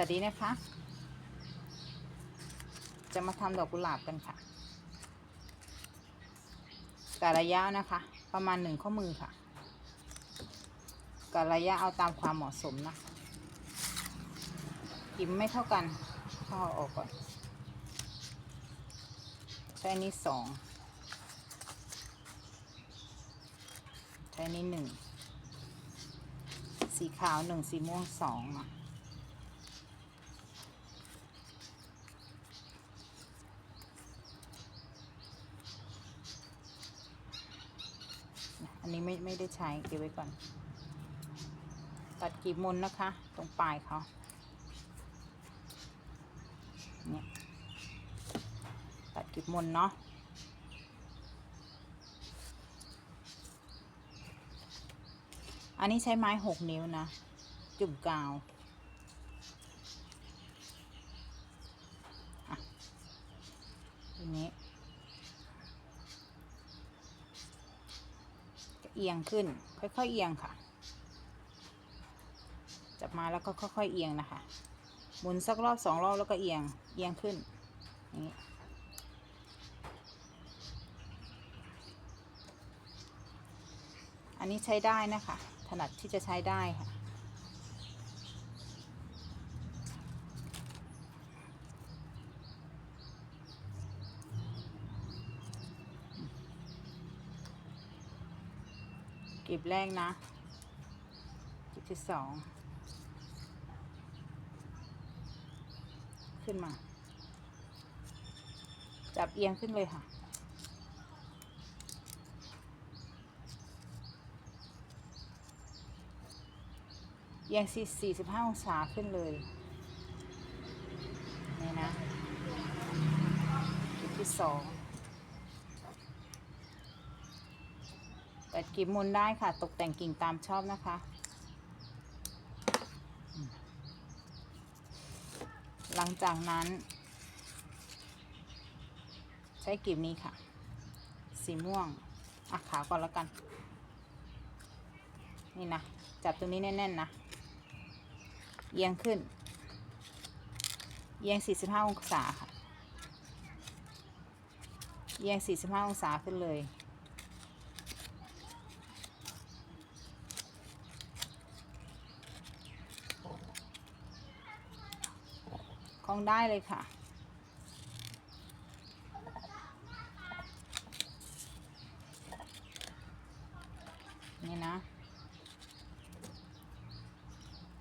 วัสดีนะคะ จะมาทำดอกกุหลาบกันค่ะ กะระยะนะคะ ประมาณหนึ่งข้อมือค่ะกะระยะเอาตามความเหมาะสมนะกิมไม่เท่ากันเข้าอออกก่อน ใช้นี้สองใช้นนี้หนึ่งสีขาวหนึ่งสีม่วงสองมา อันนี้ไม่ไม่ได้ใช้เก็บไว้ก่อน ตัดกีบมุนนะคะ ตรงปลายเขาเนี่ยตัดกีบมุนเนาะอันนี้ใช้ไม้หกนิ้วนะ จุ่มกาวอะทีนี้ เอียงขึ้น ค่อยๆเอียงค่ะ จับมาแล้วก็ค่อยๆเอียงนะคะ หมุนสักรอบสองรอบแล้วก็เอียง เอียงขึ้นอย่างนี้อันนี้ใช้ได้นะคะ ถนัดที่จะใช้ได้ค่ะ กลีบแรกนะกลีบที่สอง ขึ้นมา จับเอียงขึ้นเลยค่ะ เอียงสี่สิบห้าองศาขึ้นเลย นี่นะกลีบที่สอง แต่กีบมุนได้ค่ะ ตกแต่งกิ่งตามชอบนะคะ หลังจากนั้น ใช้กีบนี้ค่ะ สีม่วงอะขาวก่อนแล้วกัน นี่นะ จับตรงนี้แน่นๆนะเอียงขึ้นเอียง 45 องศาค่ะเอียง 45 องศาขึ้นเลย องได้เลยค่ะ นี่นะ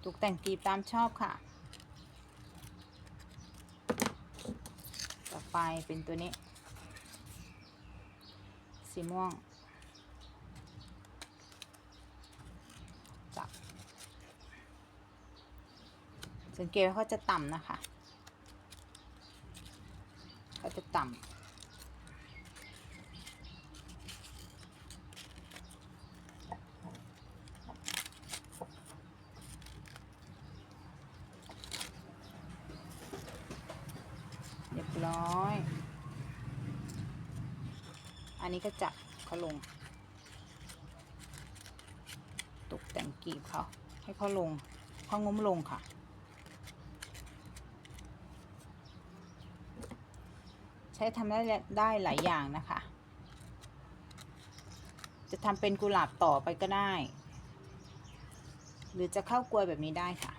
ตกแต่งกีบตามชอบค่ะ ต่อไปเป็นตัวนี้ สีม่วงจับสังเกตว่าเขาจะต่ำนะคะ เขาจะต่ำเรียบร้อย อันนี้ก็จับเขาลง ตกแต่งกีบเขาให้เขาลงเขางุ้มลงค่ะ ใช้ทำได้ได้หลายอย่างนะคะ จะทำเป็นกุหลาบต่อไปก็ได้ หรือจะเข้ากลวยแบบนี้ได้ค่ะ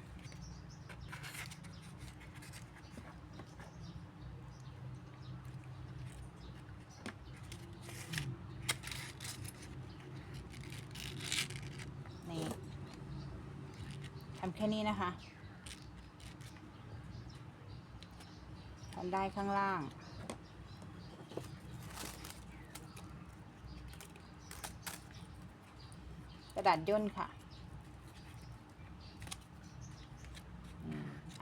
นี่ทำแค่นี้นะคะทำได้ข้างล่าง กระ ดาษย่นค่ะ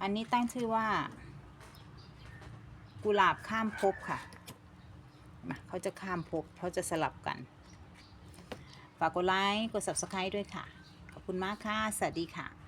อันนี้ตั้งชื่อว่า กุหลาบข้ามภพค่ะ มาเขาจะข้ามภพเขาจะสลับกัน ฝากกดไลค์ กด subscribe ด้วยค่ะ ขอบคุณมากค่ะ สวัสดีค่ะ